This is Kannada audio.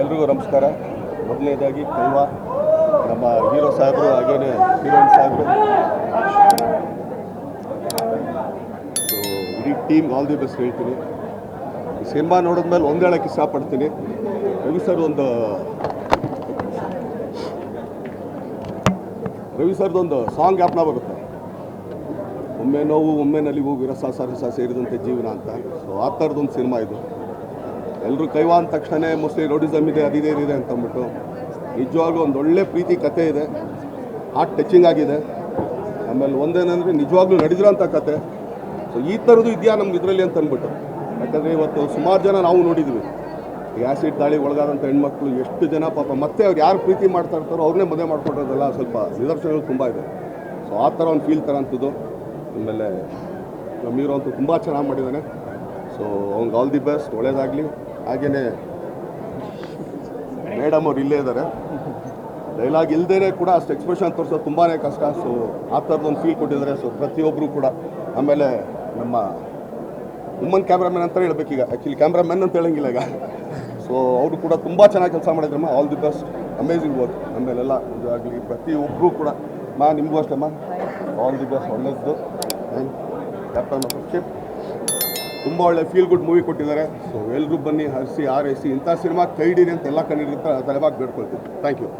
ಎಲ್ರಿಗೂ ನಮಸ್ಕಾರ. ಮೊದಲನೇದಾಗಿ ಕೈವಾ, ನಮ್ಮ ಹೀರೋ ಸಾಹೇಬರು ಹಾಗೇನೆ ಹೀರೋಯಿನ್ ಸಾಹೇಬರು. ಇಡೀ ಟೀಮ್ ಆಲ್ ದಿ ಬೆಸ್ಟ್ ಹೇಳ್ತೀನಿ. ಸಿನಿಮಾ ನೋಡಿದ ನೋಡಿದ್ಮೇಲೆ ಒಂದು ಹೇಳಕ್ಕೆ ಇಷ್ಟಪಡ್ತೀನಿ ರವಿ ಸರ್ ಒಂದು ರವಿ ಸರ್ದೊಂದು ಸಾಂಗ್ ಆ್ಯಪ್ನ ಬರುತ್ತೆ. ಒಮ್ಮೆ ನೋವು, ಒಮ್ಮೆ ನಲಿವು ವಿರಸ ಸರಸ ಸೇರಿದಂತೆ ಜೀವನ ಅಂತ. ಸೊ ಆ ಥರದೊಂದು ಸಿನಿಮಾ ಇದು. ಎಲ್ಲರೂ ಕೈವಾ ಅಂದ ತಕ್ಷಣ ಮೋಸ್ಟ್ಲಿ ರೋಡಿಸಮ್ ಇದೆ ಅದಿದೆ ಇದೆ ಅಂತ ಅಂದ್ಬಿಟ್ಟು ನಿಜವಾಗ್ಲೂ ಒಂದು ಒಳ್ಳೆ ಪ್ರೀತಿ ಕತೆ ಇದೆ. ಹಾರ್ಟ್ ಟಚಿಂಗ್ ಆಗಿದೆ. ಆಮೇಲೆ ಒಂದೇನಂದರೆ ನಿಜವಾಗ್ಲೂ ನಡೆದಿರೋಂಥ ಕತೆ. ಸೊ ಈ ಥರದ್ದು ಇದೆಯಾ ನಮ್ಗೆ ಇದರಲ್ಲಿ ಅಂತ ಅಂದ್ಬಿಟ್ಟು. ಯಾಕಂದರೆ ಇವತ್ತು ಸುಮಾರು ಜನ ನಾವು ನೋಡಿದ್ವಿ. ಆ್ಯಸಿಡ್ ದಾಳಿ ಒಳಗಾದಂಥ ಹೆಣ್ಮಕ್ಳು ಎಷ್ಟು ಜನ ಪಾಪ, ಮತ್ತೆ ಅವ್ರು ಯಾರು ಪ್ರೀತಿ ಮಾಡ್ತಾ ಇರ್ತಾರೋ ಅವ್ರನ್ನೇ ಮದುವೆ ಮಾಡ್ಕೊಡೋದೆಲ್ಲ ಸ್ವಲ್ಪ ನಿದರ್ಶನಗಳು ತುಂಬ ಇದೆ. ಸೊ ಆ ಥರ ಒಂದು ಫೀಲ್ ತರೋಂಥದ್ದು ಆಮೇಲೆ ನಮ್ಮ ಹೀರೋ ಅಂತೂ ತುಂಬ ಚೆನ್ನಾಗಿ ಮಾಡಿದ್ದಾನೆ ಸೊ ಅವ್ನಿಗೆ ಆಲ್ ದಿ ಬೆಸ್ಟ್ ಒಳ್ಳೇದಾಗಲಿ. ಹಾಗೆಯೇ ಮೇಡಮ್ ಅವ್ರು ಇಲ್ಲೇ ಇದ್ದಾರೆ ಡೈಲಾಗ್ ಇಲ್ಲದೇ ಕೂಡ ಅಷ್ಟು ಎಕ್ಸ್ಪ್ರೆಷನ್ ತೋರಿಸೋದು ತುಂಬಾ ಕಷ್ಟ. ಸೊ ಆ ಥರದೊಂದು ಫೀಲ್ ಕೊಟ್ಟಿದ್ದಾರೆ. ಸೊ ಪ್ರತಿಯೊಬ್ಬರು ಕೂಡ. ಆಮೇಲೆ ನಮ್ಮ ವುಮನ್ ಕ್ಯಾಮ್ರಾಮನ್ ಅಂತ ಹೇಳ್ಬೇಕೀಗ ಆ್ಯಕ್ಚುಲಿ ಕ್ಯಾಮ್ರಾಮನ್ ಅಂತ ಹೇಳಂಗಿಲ್ಲ ಈಗ. ಸೊ ಅವರು ಕೂಡ ತುಂಬ ಚೆನ್ನಾಗಿ ಕೆಲಸ ಮಾಡಿದ್ರಮ್ಮ. All the best amazing work ಆಮೇಲೆಲ್ಲ ಇದಾಗಲಿ ಪ್ರತಿಯೊಬ್ಬರು ಕೂಡ. ಮಾ, ನಿಮಗೂ ಅಷ್ಟೇ ಆಲ್ ದಿ ಬೆಸ್ಟ್ ಒಳ್ಳೆಯದು ಕ್ಯಾಪ್ಟನ್ ಆಫ್ ಶಿಪ್ ತುಂಬ ಒಳ್ಳೆ ಫೀಲ್ ಗುಡ್ ಮೂವಿ ಕೊಟ್ಟಿದ್ದಾರೆ. ಸೊ ಎಲ್ಲರೂ ಬನ್ನಿ ಹರಿಸಿ ಆರೈಸಿ ಇಂಥ ಸಿನಿಮಾ ಕೈ ಅಂತ ಎಲ್ಲ ಕಂಡಿರುತ್ತೆ ತಲೆಬಾಗಿ ಬೇಡ್ಕೊಳ್ತೀನಿ. Thank you